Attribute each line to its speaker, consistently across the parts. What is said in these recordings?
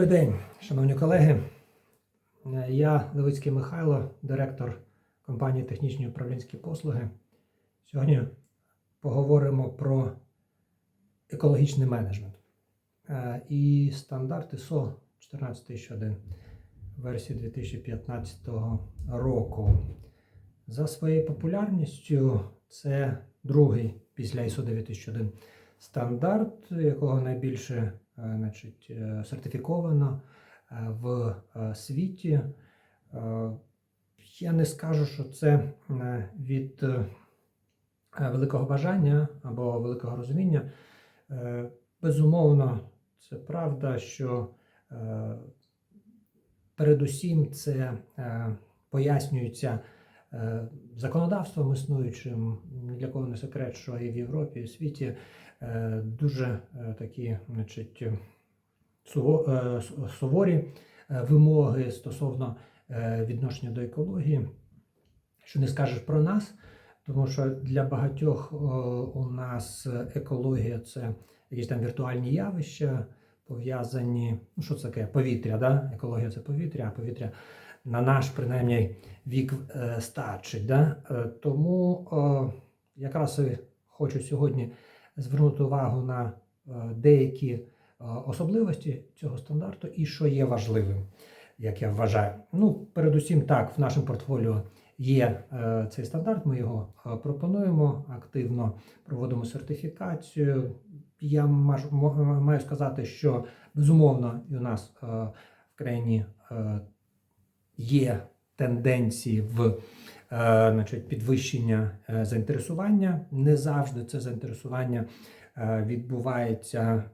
Speaker 1: Добрий день, шановні колеги. Е, Я Левицький Михайло, директор компанії Технічні управлінські послуги. Сьогодні поговоримо про екологічний менеджмент Е, і стандарт ISO 14001 версії 2015 року. За своєю популярністю це другий після ISO 9001 стандарт, якого найбільше значить, е, сертифіковано е, в е, світі. Е, Я не скажу, що це е, від е, великого бажання або великого розуміння. Е, Безумовно, це правда, що е, передусім це е, пояснюється е, законодавством існуючим. Ні для кого не секрет, що і в Європі, і в світі е, дуже е, такі, значить, суво- е, су- суворі е, вимоги стосовно е, відношення до екології. Що не скажеш про нас, тому що для багатьох е, у нас екологія це якісь там віртуальні явища, пов'язані. Ну, що це таке? Повітря, да? екологія це повітря, а повітря на наш, принаймні, вік е, старший. Да? Е, тому е, якраз і хочу сьогодні звернути увагу на е, деякі е, особливості цього стандарту і що є важливим, як я вважаю. Ну, передусім, так, в нашому портфоліо є е, цей стандарт, ми його е, пропонуємо активно, проводимо сертифікацію. Я маю сказати, що безумовно і у нас е, в країні е, є тенденції в е, значить, підвищення заінтересування. Не завжди це заінтересування відбувається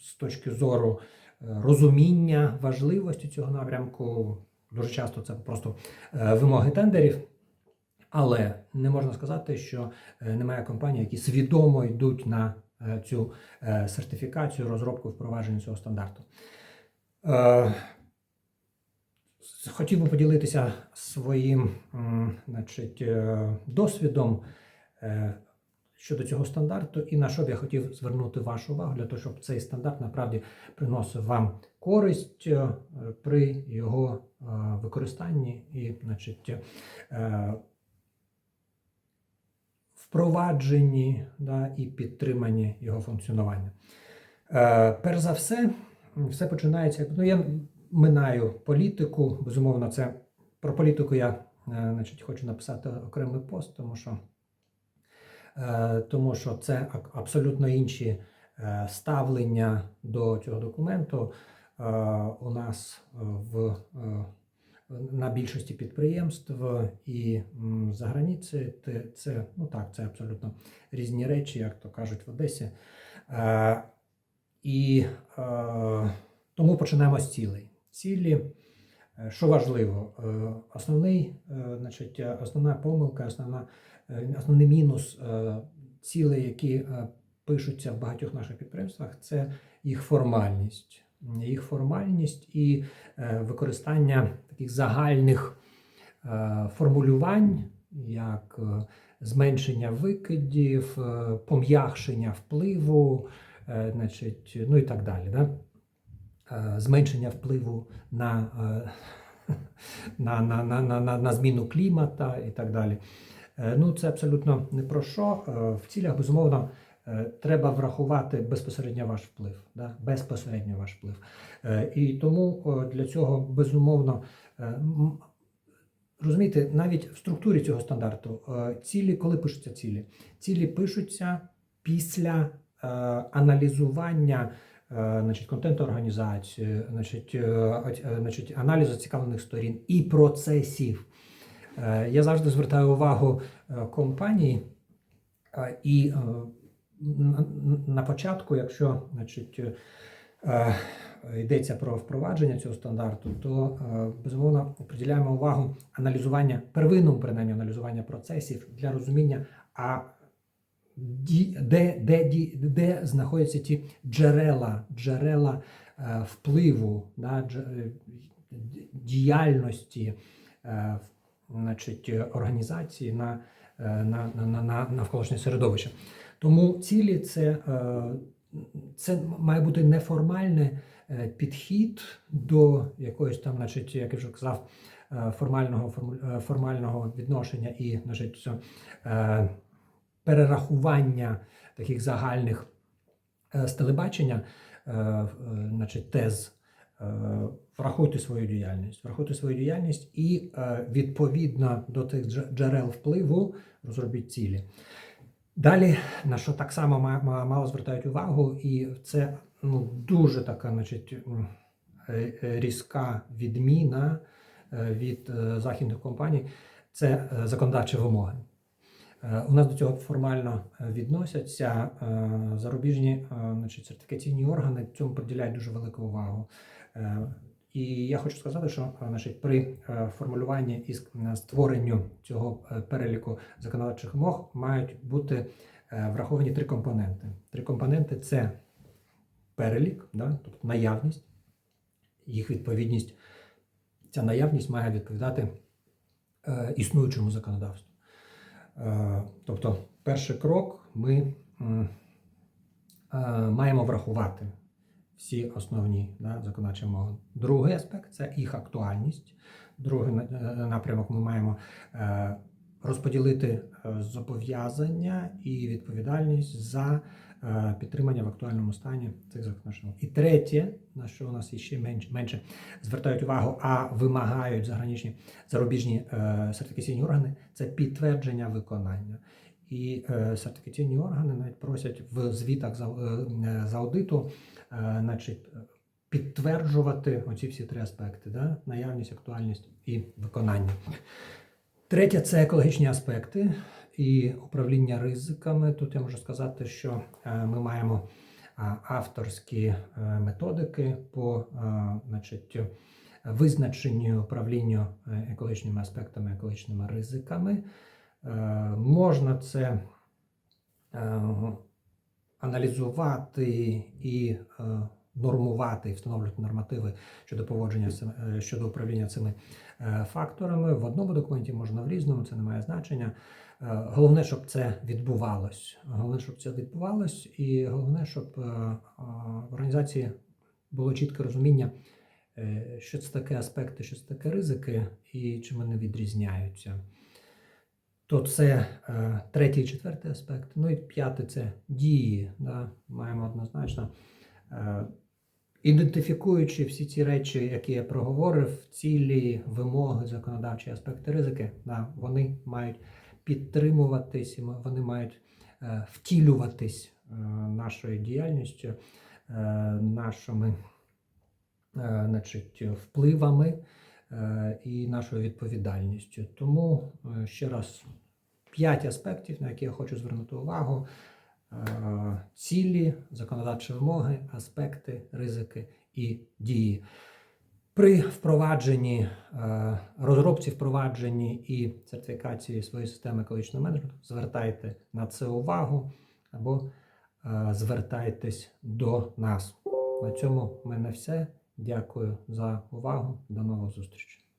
Speaker 1: з точки зору розуміння важливості цього напрямку. Дуже часто це просто вимоги тендерів. Але не можна сказати, що немає компаній, які свідомо йдуть на цю е, сертифікацію, розробку і впровадження цього стандарту. Е, Хотів би поділитися своїм значить, е, досвідом е, щодо цього стандарту, і на що б я хотів звернути вашу увагу для того, щоб цей стандарт насправді приносив вам користь е, при його е, використанні і, значить, е, впровадженні да, і підтриманні його функціонування. Е, перш за все, все починається. Ну, я минаю політику. Безумовно, це про політику я е, значить, хочу написати окремий пост, тому що, е, тому що це абсолютно інші е, ставлення до цього документу. Е, у нас е, в е, на більшості підприємств і за границі це ну так, це абсолютно різні речі, як то кажуть в Одесі. Е, і е, тому почнемо з цілей. Цілі, е, що важливо, основний, значить, основна помилка, основна, основний мінус цілей, які пишуться в багатьох наших підприємствах, це їх формальність. Їх формальність і е, використання таких загальних е, формулювань, як е, зменшення викидів, пом'якшення впливу, значить, ну і так далі. Да? Зменшення впливу на, на, на, на, на, на, зміну клімата і так далі. Ну, це абсолютно не про що. В цілях, безумовно, треба врахувати безпосередньо ваш вплив. Да? Безпосередньо ваш вплив. Е, І тому е, для цього безумовно. е, Розумієте, навіть в структурі цього стандарту е, цілі, коли пишуться цілі? Цілі пишуться після е, аналізування е, значить, контенту організації, значить, е, е, значить, аналізу цікавлених сторін і процесів. Е, Я завжди звертаю увагу е, компанії е, і е, на- на початку, якщо значить, е, йдеться про впровадження цього стандарту, то е, безумовно приділяємо увагу аналізування, первинному принаймні аналізування процесів для розуміння, а де, де, ді- де знаходяться ті джерела, джерела е, впливу, да, дж- е, діяльності е, значить, організації на, е, на, на, на, на навколишнє середовище. Тому цілі це е, це має бути неформальний е, підхід до якоїсь там, значить, як я вже казав, е, формального, е, формального відношення і значить, е, перерахування таких загальних е, з телебачення, е, е, значить, тез. Врахуйте свою діяльність, врахуйте свою діяльність і е, відповідно до тих джерел впливу розробіть цілі. Далі, на що так само ма- ма- мало звертають увагу, і це ну, дуже така значить, е, е, різка відміна від західних компаній, це законодавчі вимоги. У нас до цього формально відносяться зарубіжні значить, сертифікаційні органи цьому приділяють дуже велику увагу. Е, І я хочу сказати, що е, значить, при е, формулюванні і створенню цього е, переліку законодавчих вимог мають бути е, враховані три компоненти. Три компоненти це перелік, да, тобто наявність, їх відповідність. Ця наявність має відповідати е, існуючому законодавству. Е, Тобто, перший крок ми е, маємо врахувати всі основні да, законодавчі вимоги. Другий аспект це їх актуальність. Другий е, напрямок ми маємо е, розподілити е, зобов'язання і відповідальність за підтримання в актуальному стані цих законодавчих вимог. І третє, на що у нас ще менше, менше звертають увагу, а вимагають заграничні зарубіжні сертифікаційні органи, це підтвердження виконання. І е, сертифікаційні органи навіть просять в звітах за, е, аудиту е, значить, е, підтверджувати оці всі три аспекти: да? наявність, актуальність і виконання. Третє це екологічні аспекти і управління ризиками. Тут я можу сказати, що ми маємо авторські методики по значить, визначенню управлінню екологічними аспектами, екологічними ризиками. Е, Можна це е, аналізувати і е, нормувати, встановлювати нормативи щодо поводження щодо управління цими факторами. В одному документі можна в різному, це не має значення. Головне, щоб це відбувалось. Головне, щоб це відбувалось, і головне, щоб в організації було чітке розуміння, що це таке аспекти, що це таке ризики і чим вони відрізняються. То це е, третій четвертий аспект. Ну і п'ятий це дії. Да? Маємо однозначно. Е, ідентифікуючи всі ці речі, які я проговорив, цілі, вимоги, законодавчі аспекти ризики, да, вони мають підтримуватись, і вони мають е, втілюватись е, нашою діяльністю, е, нашими е, значить, впливами і нашою відповідальністю. Тому е, ще раз п'ять аспектів, на які я хочу звернути увагу: Е, цілі, законодавчі вимоги, аспекти, ризики і дії. При впровадженні, е, розробці впровадженні і сертифікації своєї системи екологічного менеджменту звертайте на це увагу або е, звертайтесь до нас. На цьому в мене все. Дякую за увагу. До нових зустрічей.